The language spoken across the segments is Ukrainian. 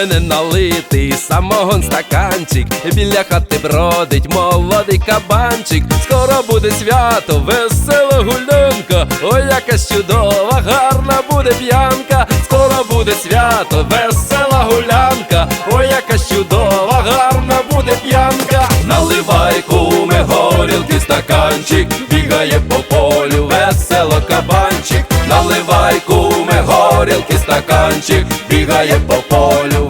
мене налитий самогон стаканчик, біля хати бродить молодий кабанчик. Скоро буде свято, весела гулянка, ой, яка чудова, гарна буде п'янка. Скоро буде свято, весела гулянка, ой, яка чудова, гарна буде п'янка. Наливай куме горілки стаканчик, бігає по полю, весело кабанчик. Наливай куме горілки стаканчик, бігає по полю,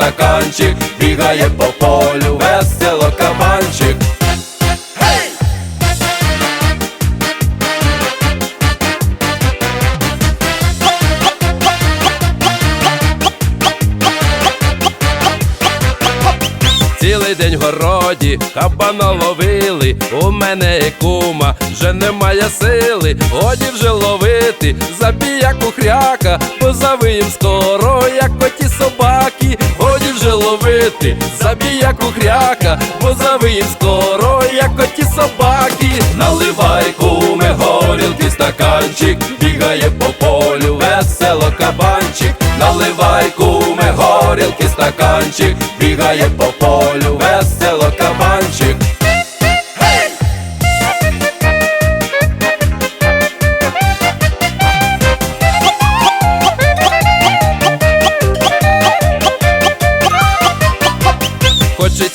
стаканчик, бігає по полю, весело кабанчик. Цілий день в городі кабана ловили, у мене є кума, вже немає сили, годі вже ловити, забіяку хряка, позавиєм скоро, вже як забіяку хряка, позавиєм скоро, як коті собаки, наливай куме горілки стаканчик, бігає по полю, весело кабанчик, наливай куме горілки стаканчик, бігає по полю, весело кабанчик.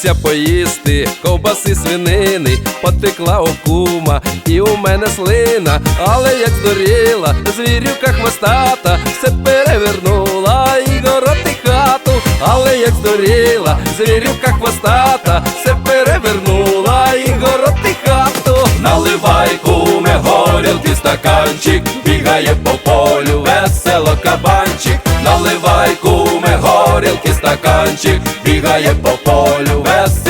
Хочеться поїсти ковбаси свинини, потекла окума, і у мене слина, але як здуріла, звірюка хвостата, все перевернула і город і хату, але як здуріла, звірюка хвостата, все перевернула і город і хату. Наливай куме горілки стаканчик, бігає по полю, весело кабанчик, наливай куме горілки стаканчик, бігає по полю, весело